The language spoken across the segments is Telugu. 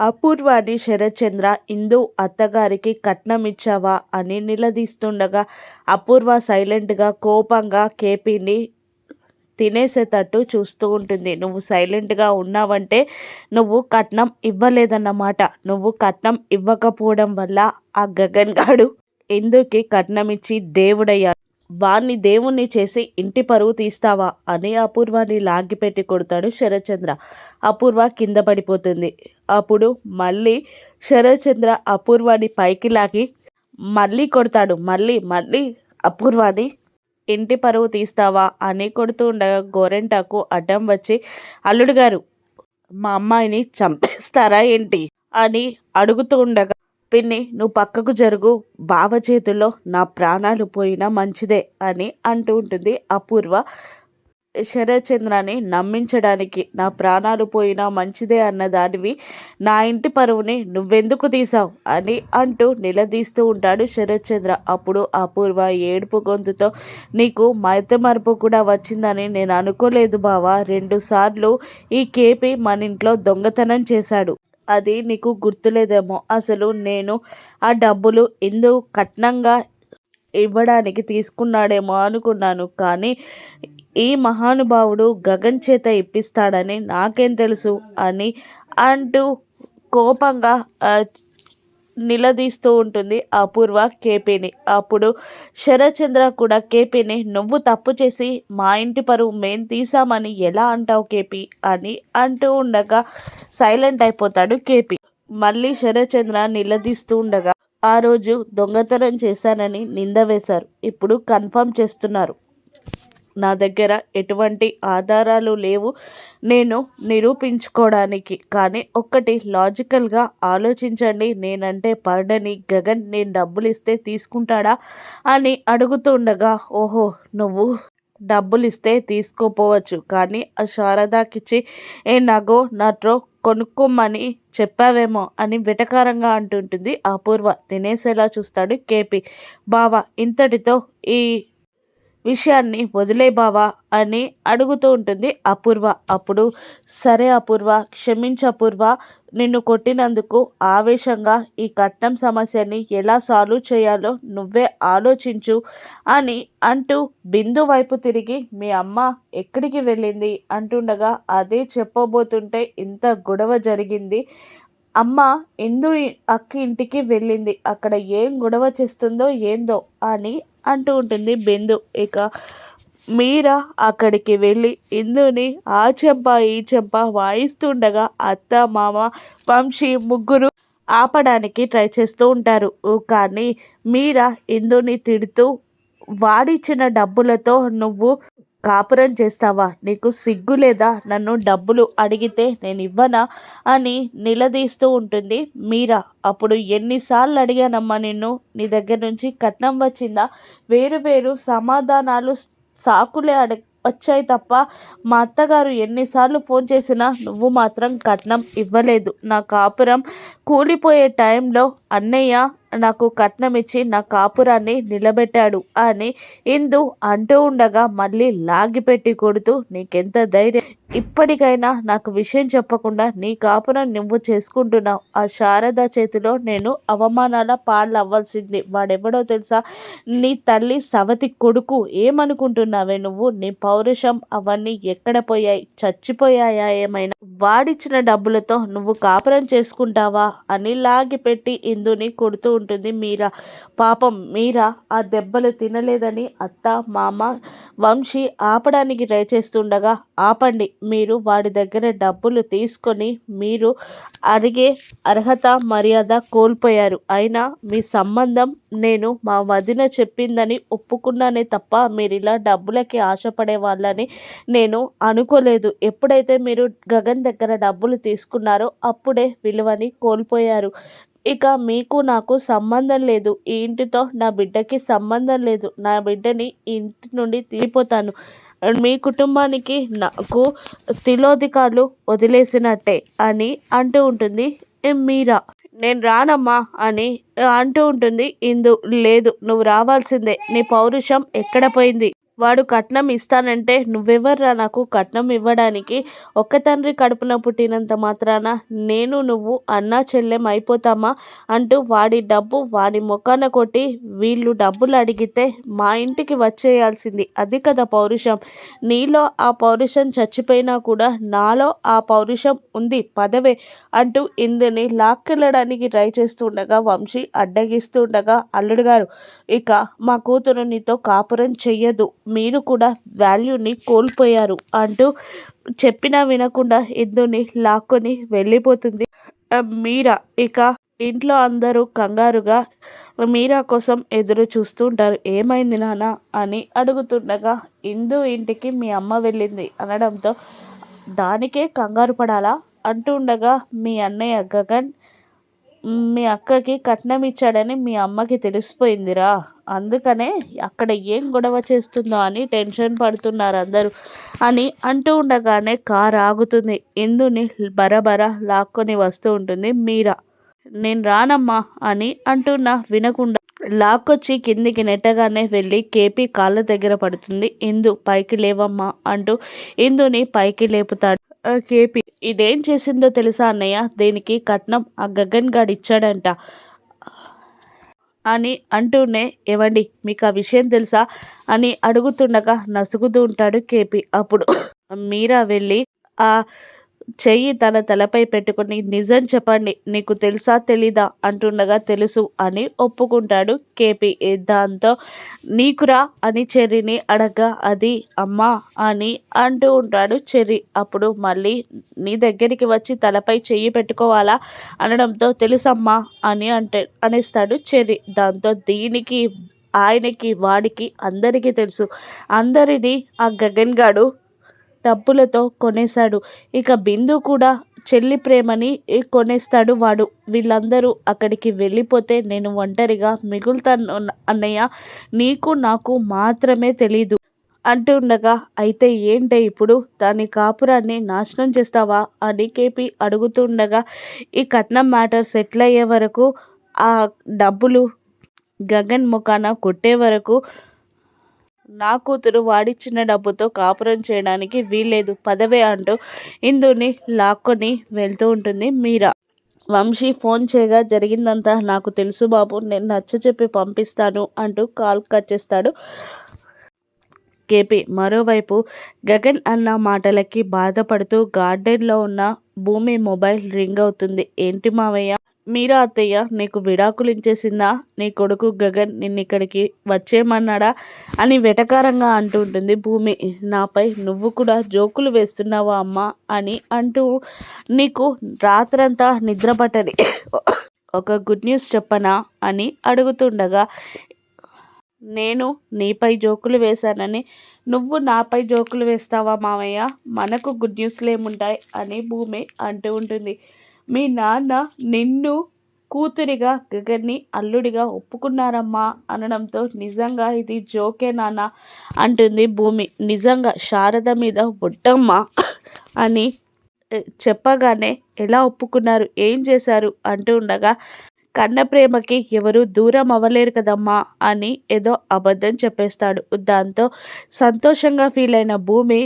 అపూర్వాని శరత్చంద్ర ఇందు అత్తగారికి కట్నం ఇచ్చావా అని నిలదీస్తుండగా అపూర్వ సైలెంట్గా కోపంగా కేపీని తినేసేటట్టు చూస్తూ ఉంటుంది. నువ్వు సైలెంట్గా ఉన్నావంటే నువ్వు కట్నం ఇవ్వలేదన్నమాట. నువ్వు కట్నం ఇవ్వకపోవడం వల్ల ఆ గగన్ గాడు ఇందుకి కట్నం ఇచ్చి దేవుడయ్యాడు వాణ్ణి దేవుణ్ణి చేసి ఇంటి పరువు తీస్తావా? అని అపూర్వాన్ని లాగిపెట్టి కొడతాడు శరత్చంద్ర. అపూర్వ కింద పడిపోతుంది. అప్పుడు మళ్ళీ శరత్చంద్ర అపూర్వాన్ని పైకి లాగి మళ్ళీ కొడతాడు మళ్ళీ మళ్ళీ అపూర్వాన్ని ఇంటి పరువు తీస్తావా? అని కొడుతూ ఉండగా గోరెంటాకు అడ్డం వచ్చి అల్లుడు గారు మా అమ్మాయిని చంపేస్తారా ఏంటి? అని అడుగుతూ ఉండగా పిన్ని నువ్వు పక్కకు జరుగు బావ చేతుల్లో నా ప్రాణాలు పోయినా మంచిదే అని అంటూ ఉంటుంది అపూర్వ. శరత్చంద్రాన్ని నమ్మించడానికి నా ప్రాణాలు పోయినా మంచిదే అన్న దానివి నా ఇంటి పరువుని నువ్వెందుకు తీసావు అని అంటూ నిలదీస్తూ ఉంటాడు శరత్చంద్ర. అప్పుడు అపూర్వ ఏడుపు గొంతుతో నీకు మైతమరపు కూడా వచ్చిందని నేను అనుకోలేదు బావా. రెండుసార్లు ఈ కేపీ మన ఇంట్లో దొంగతనం చేశాడు. అది నీకు గుర్తులేదేమో. అసలు నేను ఆ డబ్బులు ఎందుకు కట్నంగా ఇవ్వడానికి తీసుకున్నాడేమో అనుకున్నాను. కానీ ఈ మహానుభావుడు గగన్ చేత ఇప్పిస్తాడని నాకేం తెలుసు అని అంటూ కోపంగా నిలదీస్తూ ఉంటుంది అపూర్వ కేపీని. అప్పుడు శరచంద్ర కూడా కేపీని నువ్వు తప్పు చేసి మా ఇంటి పరువు మేం తీసామని ఎలా అంటావు కేపీ? అని అంటూ ఉండగా సైలెంట్ అయిపోతాడు కేపీ. మళ్ళీ శరచంద్ర నిలదీస్తూ ఉండగా ఆ రోజు దొంగతనం చేశానని నింద వేశారు. ఇప్పుడు కన్ఫర్మ్ చేస్తున్నారు. నా దగ్గర ఎటువంటి ఆధారాలు లేవు. నేను నిరూపించుకోవడానికి. కానీ ఒక్కటి లాజికల్గా ఆలోచించండి. నేనంటే పడని గగన్ నేను డబ్బులు ఇస్తే తీసుకుంటాడా అని అడుగుతుండగా ఓహో నువ్వు డబ్బులు ఇస్తే తీసుకోపోవచ్చు. కానీ ఆ శారదాకిచ్చి ఏ నగో నట్రో కొనుక్కోమని చెప్పావేమో అని వెటకారంగా అంటుంటుంది అపూర్వ. తినేసేలా చూస్తాడు కేపీ. బావా ఇంతటితో ఈ విషయాన్ని వదిలే బావా అని అడుగుతూ ఉంటుంది అపూర్వ. అప్పుడు సరే అపూర్వ క్షమించ అపూర్వ. నిన్ను కొట్టినందుకు ఆవేశంగా ఈ కట్నం సమస్యని ఎలా సాల్వ్ చేయాలో నువ్వే ఆలోచించు అని అంటూ బిందు వైపు తిరిగి మీ అమ్మ ఎక్కడికి వెళ్ళింది? అంటుండగా అదే చెప్పబోతుంటే ఇంత గొడవ జరిగింది. అమ్మ ఎందు అక్క ఇంటికి వెళ్ళింది. అక్కడ ఏం గొడవ చేస్తుందో ఏందో అని అంటూ ఉంటుంది బిందు. ఇక మీరా అక్కడికి వెళ్ళి ఇందుని ఆ చెంప ఈ చెంప వాయిస్తుండగా అత్త మామ వంశీ ముగ్గురు ఆపడానికి ట్రై చేస్తూ ఉంటారు. కానీ మీరా ఇందుని తిడుతూ వాడిచ్చిన డబ్బులతో నువ్వు కాపురం చేస్తావా? నీకు సిగ్గు లేదా? నన్ను డబ్బులు అడిగితే నేను ఇవ్వనా? అని నిలదీస్తూ ఉంటుంది మీరా. అప్పుడు ఎన్నిసార్లు అడిగానమ్మా నిన్ను? నీ దగ్గర నుంచి కట్నం వచ్చిందా? వేరు వేరు సమాధానాలు సాకులే అడ వచ్చాయి తప్ప మా అత్తగారు ఎన్నిసార్లు ఫోన్ చేసినా నువ్వు మాత్రం కట్నం ఇవ్వలేదు. నా కాపురం కూలిపోయే టైంలో అన్నయ్య నాకు కట్నం ఇచ్చి నా కాపురాన్ని నిలబెట్టాడు అని ఇందు అంటూ ఉండగా మళ్ళీ లాగిపెట్టి కొడుతూ నీకెంత ధైర్యం? ఇప్పటికైనా నాకు విషయం చెప్పకుండా నీ కాపురం నువ్వు చేసుకుంటున్నావు. ఆ శారద చేతిలో నేను అవమానాల పాలు అవ్వాల్సింది వాడెవడో తెలుసా? నీ తల్లి సవతి కొడుకు. ఏమనుకుంటున్నావే నువ్వు? నీ పౌరుషం అవన్నీ ఎక్కడ పోయాయి? చచ్చిపోయాయా ఏమైనా? వాడిచ్చిన డబ్బులతో నువ్వు కాపురం చేసుకుంటావా? అని లాగిపెట్టి ఇందుని కొడుతూ ఉంటుంది. మీరా? పాపం మీరా? ఆ దెబ్బలు తినలేదని అత్త మామ వంశీ ఆపడానికి ట్రై చేస్తుండగా ఆపండి మీరు వాడి దగ్గర డబ్బులు తీసుకొని మీరు అడిగే అర్హత మర్యాద కోల్పోయారు. అయినా మీ సంబంధం నేను మా వదిన చెప్పిందని ఒప్పుకున్నానే తప్ప మీరు ఇలా డబ్బులకి ఆశపడే వాళ్ళని నేను అనుకోలేదు. ఎప్పుడైతే మీరు గగన్ దగ్గర డబ్బులు తీసుకున్నారో అప్పుడే విలువని కోల్పోయారు. ఇక మీకు నాకు సంబంధం లేదు. ఈ ఇంటితో నా బిడ్డకి సంబంధం లేదు. నా బిడ్డని ఇంటి నుండి తీరిపోతాను. మీ కుటుంబానికి నాకు తిలోధికారులు వదిలేసినట్టే అని అంటూ ఉంటుంది మీరా. నేను రానమ్మా అని అంటూ ఉంటుంది. ఇందు లేదు నువ్వు రావాల్సిందే. నీ పౌరుషం ఎక్కడ పోయింది? వాడు కట్నం ఇస్తానంటే నువ్వెవర్రా నాకు కట్నం ఇవ్వడానికి? ఒక్క తండ్రి కడుపున పుట్టినంత మాత్రాన నేను నువ్వు అన్నా చెల్లెం అయిపోతామా? అంటూ వాడి డబ్బు వాడి ముఖాన కొట్టి వీళ్ళు డబ్బులు అడిగితే మా ఇంటికి వచ్చేయాల్సింది అది కదా పౌరుషం. నీలో ఆ పౌరుషం చచ్చిపోయినా కూడా నాలో ఆ పౌరుషం ఉంది పదవే అంటూ ఇందుని లాక్కెళ్ళడానికి ట్రై చేస్తుండగా వంశీ అడ్డగిస్తుండగా అల్లుడు గారు ఇక మా కూతురు నీతో కాపురం చెయ్యదు మీరు కూడా వాల్యూని కోల్పోయారు అంటూ చెప్పినా వినకుండా ఇందుని లాక్కొని వెళ్ళిపోతుంది. మీరా ఇక ఇంట్లో అందరూ కంగారుగా మీరా కోసం ఎదురు చూస్తుంటారు. ఏమైంది నాన్న అని అడుగుతుండగా ఇందు ఇంటికి మీ అమ్మ వెళ్ళింది అనడంతో దానికే కంగారు పడాలా? అంటూ ఉండగా మీ అన్నయ్య గగన్ మీ అక్కకి కట్నం ఇచ్చాడని మీ అమ్మకి తెలిసిపోయిందిరా. అందుకనే అక్కడ ఏం గొడవ చేస్తుందో అని టెన్షన్ పడుతున్నారు అందరూ అని అంటూ ఉండగానే కార్ ఆగుతుంది. ఇందుని బరబర లాక్కొని వస్తూ ఉంటుంది మీరా. నేను రానమ్మా అని అంటున్నా వినకుండా లాక్కొచ్చి కిందికి నెట్టగానే వెళ్ళి కేపీ కాళ్ళ దగ్గర పడుతుంది. ఇందు పైకి లేవమ్మా అంటూ ఇందుని పైకి లేపుతాడు. కేపీ. ఇదేం చేసిందో తెలుసా అన్నయ్య? దీనికి? కట్నం ఆ గగన్ గాడు ఇచ్చాడంట అని అంటూనే ఏవండి మీకు ఆ విషయం తెలుసా? అని అడుగుతుండగా నసుగుతూ ఉంటాడు కేపీ. అప్పుడు మీరా వెళ్ళి ఆ చెయ్యి తన తలపై పెట్టుకుని నిజం చెప్పండి నీకు తెలుసా తెలీదా అంటుండగా తెలుసు అని ఒప్పుకుంటాడు కేపీ. దాంతో? నీకురా అని చెర్రిని అడగ అది అమ్మా అని అంటూ ఉంటాడు చెర్రి. అప్పుడు మళ్ళీ నీ దగ్గరికి వచ్చి తలపై చెయ్యి పెట్టుకోవాలా అనడంతో తెలుసమ్మా అని అంటే అనేస్తాడు చెర్రి. దాంతో దీనికి ఆయనకి వాడికి అందరికీ తెలుసు. అందరినీ ఆ గగన్ గాడు డబ్బులతో కొనేశాడు. ఇక బిందు కూడా చెల్లి ప్రేమని కొనేస్తాడు వాడు. వీళ్ళందరూ అక్కడికి వెళ్ళిపోతే నేను ఒంటరిగా మిగులుతాను అన్నయ్య. నీకు నాకు మాత్రమే తెలీదు. అంటుండగా అయితే ఏంటే ఇప్పుడు? దాని కాపురాన్ని నాశనం చేస్తావా? అని కేపి అడుగుతుండగా ఈ కట్నం మ్యాటర్ సెటిల్ అయ్యే వరకు ఆ డబ్బులు గగన్ ముఖాన కొట్టే వరకు నా కూతురు వాడిచ్చిన డబ్బుతో కాపురం చేయడానికి వీల్లేదు. పదవే అంటూ ఇందుని లాక్కొని వెళ్తూ ఉంటుంది మీరా. వంశీ ఫోన్ చేయగా జరిగిందంతా నాకు తెలుసు బాబు నేను నచ్చ చెప్పి పంపిస్తాను అంటూ కాల్ కట్ చేస్తాడు కేపీ. మరోవైపు గగన్ అన్న మాటలకి బాధపడుతూ గార్డెన్లో ఉన్న భూమి మొబైల్ రింగ్ అవుతుంది. ఏంటి మావయ్య? మీరా అత్తయ్య నీకు విడాకులు ఇచ్చేసిందా నీ కొడుకు గగన్ నిన్ను ఇక్కడికి వచ్చేయమన్నాడా? అని వెటకారంగా అంటూ ఉంటుంది భూమి. నాపై నువ్వు కూడా జోకులు వేస్తున్నావా అమ్మా? అని అంటూ నీకు రాత్రంతా నిద్ర పట్టని. ఒక గుడ్ న్యూస్ చెప్పనా? అని అడుగుతుండగా నేను నీపై జోకులు వేశానని నువ్వు నాపై జోకులు వేస్తావా మామయ్య మనకు గుడ్ న్యూస్లు ఏముంటాయి అని భూమి అంటూ ఉంటుంది. మీ నాన్న నిన్ను కూతురిగా గగన్ని అల్లుడిగా ఒప్పుకున్నారమ్మా అనడంతో నిజంగా ఇది జోకే నాన్న అంటుంది భూమి. నిజంగా శారద మీద ఒట్టమ్మా అని చెప్పగానే ఎలా ఒప్పుకున్నారు ఏం చేశారు అంటూ ఉండగా కన్న ప్రేమకి ఎవరు దూరం అవ్వలేరు కదమ్మా అని ఏదో అబద్ధం చెప్పేస్తాడు. దాంతో సంతోషంగా ఫీల్ అయిన భూమి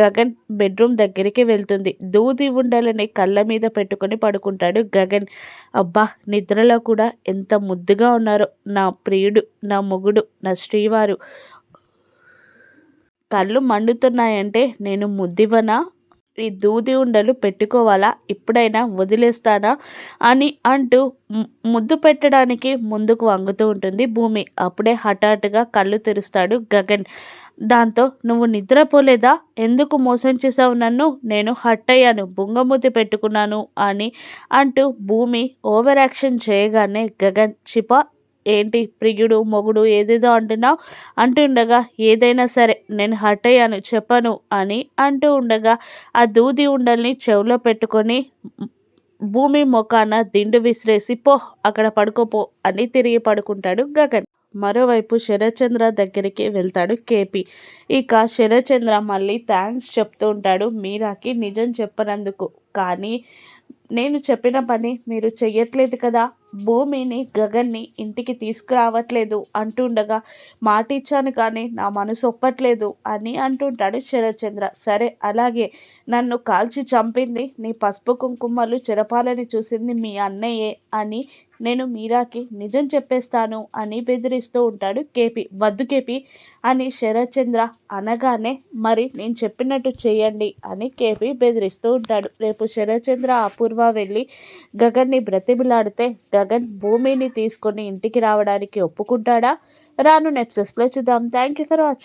గగన్ బెడ్రూమ్ దగ్గరికి వెళ్తుంది. దూది ఉండలని కళ్ళ మీద పెట్టుకొని పడుకుంటాడు గగన్. అబ్బా నిద్రలో కూడా ఎంత ముద్దుగా ఉన్నారో. నా ప్రియుడు నా మొగుడు నా శ్రీవారు. కళ్ళు మండుతున్నాయంటే నేను ముద్దివనా ఈ దూది ఉండలు పెట్టుకోవాలా? ఇప్పుడైనా వదిలేస్తానా? అని అంటూ ముద్దు పెట్టడానికి ముందుకు వంగుతూ ఉంటుంది భూమి. అప్పుడే హఠాత్తుగా కళ్ళు తెరుస్తాడు గగన్. దాంతో నువ్వు నిద్రపోలేదా? ఎందుకు మోసం చేసావు నన్ను? నేను హట్ అయ్యాను బుంగమూతి పెట్టుకున్నాను అని అంటూ భూమి ఓవర్ యాక్షన్ చేయగానే గగన్ చిప ఏంటి ప్రియుడు మొగుడు ఏదేదో అంటున్నావు? అంటుండగా ఏదైనా సరే నేను హట్ అయ్యాను చెప్పను అని అంటూ ఉండగా ఆ దూది ఉండల్ని చెవిలో పెట్టుకొని భూమి మొఖాన దిండు విసిరేసి పో అక్కడ పడుకోపో అని తిరిగి పడుకుంటాడు గగన్. మరోవైపు శరత్చంద్ర దగ్గరికి వెళ్తాడు కేపీ. ఇక శరత్చంద్ర మళ్ళీ థ్యాంక్స్ చెప్తూ ఉంటాడు మీరాకి నిజం చెప్పనందుకు. కానీ నేను చెప్పిన పని మీరు చెయ్యట్లేదు కదా. భూమిని గగన్ని ఇంటికి తీసుకురావట్లేదు అంటుండగా మాట ఇచ్చాను కానీ నా మనసు ఒప్పట్లేదు అని అంటుంటాడు శరత్చంద్ర. సరే అలాగే. నన్ను కాల్చి చంపింది నీ పసుపు కుంకుమలు చెరపాలని చూసింది మీ అన్నయ్యే అని నేను మీరాకి నిజం చెప్పేస్తాను అని బెదిరిస్తూ ఉంటాడు కేపీ. వద్దు కేపీ అని శరత్చంద్ర అనగానే మరి నేను చెప్పినట్టు చేయండి అని కేపీ బెదిరిస్తూ ఉంటాడు. రేపు శరత్చంద్ర అపూర్వ వెళ్ళి గగన్ని బ్రతిమిలాడితే గగన్ భూమిని తీసుకొని ఇంటికి రావడానికి ఒప్పుకుంటాడా? రాను నెప్సెస్లో చూద్దాం. Thank you for watching